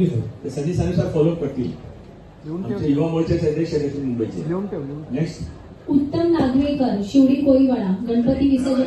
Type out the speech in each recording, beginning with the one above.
Thank you sir ते संदेशानुसार follow करतील आमचे युवा मोर्चाचे अध्यक्ष आहेत मुंबईचे. नेक्स्ट उत्तम नागवेकर शिवडी कोळीवाडा गणपती विसर्जन.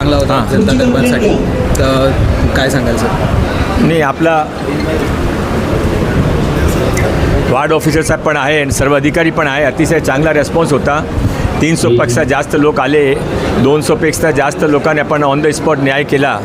चांगला होता जनता दरबारसाठी. तर काय सांगाल सर नाही आपला वार्ड ऑफिसरचा पण आहे आणि सर्व अधिकारी पण आहे. अतिशय चांगला रेस्पॉन्स होता. तीनशोपेक्षा जास्त लोक आले दोनशोपेक्षा जास्त लोकांनी आपण ऑन द स्पॉट न्याय केला.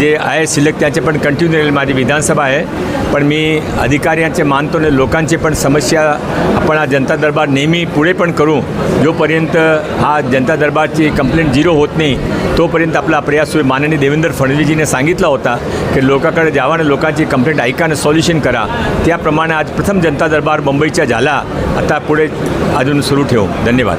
जे आहे शिल्लक त्याचे पण कंटिन्यू राहील. माझी विधानसभा आहे. पण मी अधिकाऱ्यांचे मानतो आणि लोकांची पण समस्या आपण हा जनता दरबार नेहमी पुढे पण करू. जोपर्यंत हा जनता दरबारची कंप्लेंट झिरो होत नाही तोपर्यंत आपला प्रयास होईल. माननीय देवेंद्र फडणवीसजीने सांगितला होता की लोकांकडे जावा आणि लोकांची कंप्लेंट ऐका आणि सॉल्युशन करा. त्याप्रमाणे आज प्रथम जनता दरबार मुंबईचा झाला. आता पुढे अजून सुरू ठेवू. धन्यवाद.